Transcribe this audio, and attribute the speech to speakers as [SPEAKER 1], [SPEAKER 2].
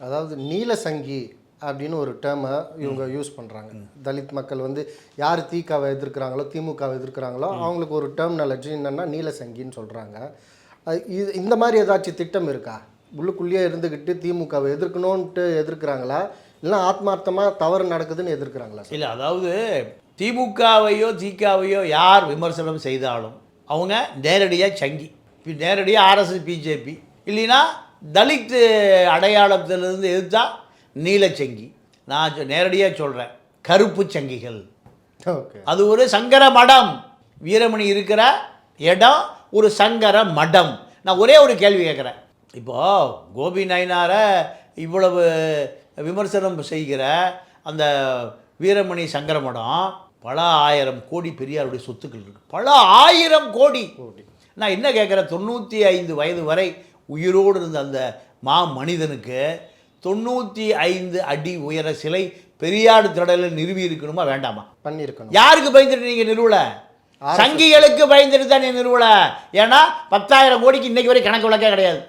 [SPEAKER 1] அதாவது நீலசங்கி அப்படின்னு ஒரு டேர்மை இவங்க யூஸ் பண்ணுறாங்க தலித் மக்கள் வந்து யார் திகாவை எதிர்க்கிறாங்களோ திமுகவை எதிர்க்கிறாங்களோ அவங்களுக்கு ஒரு டெர்மினாலஜி என்னென்னா நீலசங்கின்னு சொல்கிறாங்க இது இந்த மாதிரி ஏதாச்சும் திட்டம் இருக்கா? உள்ளுக்குள்ளேயே இருந்துக்கிட்டு திமுகவை எதிர்க்கணுன்ட்டு எதிர்க்கிறாங்களா? இல்லை ஆத்மார்த்தமாக தவறு நடக்குதுன்னு எதிர்க்கிறாங்களா
[SPEAKER 2] இல்லை அதாவது திமுகவையோ திகாவையோ யார் விமர்சனம் செய்தாலும் அவங்க நேரடியாக சங்கி. இப்ப நேரடியாக ஆர்எஸ்எஸ் பிஜேபி இல்லைன்னா தலித் அடையாளத்திலிருந்து எதிர்த்தா நீலச்சங்கி. நான் நேரடியாக சொல்கிறேன் கருப்பு சங்கிகள். அது ஒரு சங்கர மடம். வீரமணி இருக்கிற இடம் ஒரு சங்கர மடம். நான் ஒரே ஒரு கேள்வி கேட்குறேன். இப்போது கோபி நயினாரை இவ்வளவு விமர்சனம் செய்கிற அந்த வீரமணி சங்கர மடம் பல ஆயிரம் கோடி பெரியாருடைய சொத்துக்கள் இருக்கு. பல ஆயிரம் கோடி. நான் என்ன கேட்குறேன்? தொண்ணூற்றி ஐந்து வயது வரை உயிரோடு இருந்த அந்த மா மனிதனுக்கு தொண்ணூற்றி ஐந்து அடி உயர சிலை பெரியாடு திடலில் நிறுவி இருக்கணுமா வேண்டாமா?
[SPEAKER 1] பண்ணியிருக்கணும்.
[SPEAKER 2] யாருக்கு பயந்துட்டு நீங்க நிறுவல? சங்கிகளுக்கு பயந்துட்டு தான் நீ நிறுவல. ஏன்னா பத்தாயிரம் கோடிக்கு இன்னைக்கு வரை கணக்கு வழக்கே கிடையாது.